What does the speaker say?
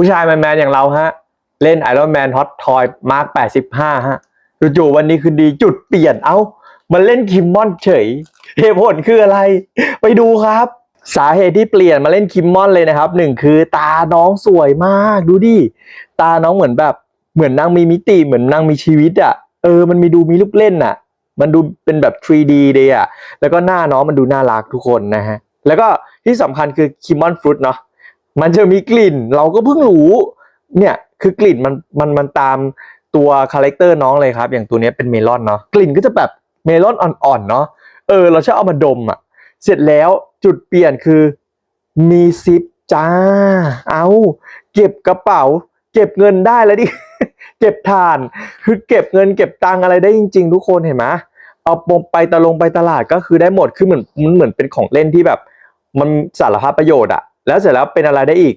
ผู้ชายแมนๆอย่างเราฮะ เล่นไอรอนแมนฮอตทอยมาร์ค85ฮะจู่ๆวันนี้คือดีจุดเปลี่ยนเอ้า มันเล่นคิมมอนเฉยเหตุผลคืออะไร ไปดูครับ สาเหตุที่เปลี่ยนมาเล่นคิมมอนเลยนะครับหนึ่งคือตาน้องสวยมากดูดิ ตาน้องเหมือนแบบเหมือนนางมีมิติเหมือนนางมีชีวิตอะเออมันมีดูมีลูกเล่นอะ มันดูเป็นแบบ 3D เลยอะแล้วก็หน้าน้องมันดูน่ารักทุกคนนะฮะแล้วก็ที่สำคัญคือคิมมอนฟรุตเนาะ มันจะมีกลิ่น เราก็เพิ่งรู้ เนี่ยคือกลิ่นมันมันมันตามตัวคาแรคเตอร์น้องเลยครับ อย่างตัวนี้เป็นเมลอนเนาะกลิ่นก็จะแบบเมลอนอ่อนๆเนาะเออ เราชอบเอามาดมอะ เสร็จแล้วจุดเปลี่ยนคือมีซิปจ้า เอาเก็บกระเป๋า เก็บเงินได้แล้วดิ เก็บทาน คือเก็บเงิน เก็บตังอะไรได้จริง ๆ ทุกคนเห็นไหมเอาปมไปตะลงไปตลาดก็คือได้หมด คือเหมือนมันเหมือนเป็นของเล่นที่แบบ มันสารพัดประโยชน์อะ แล้วเสร็จแล้วเป็นอะไรได้อีก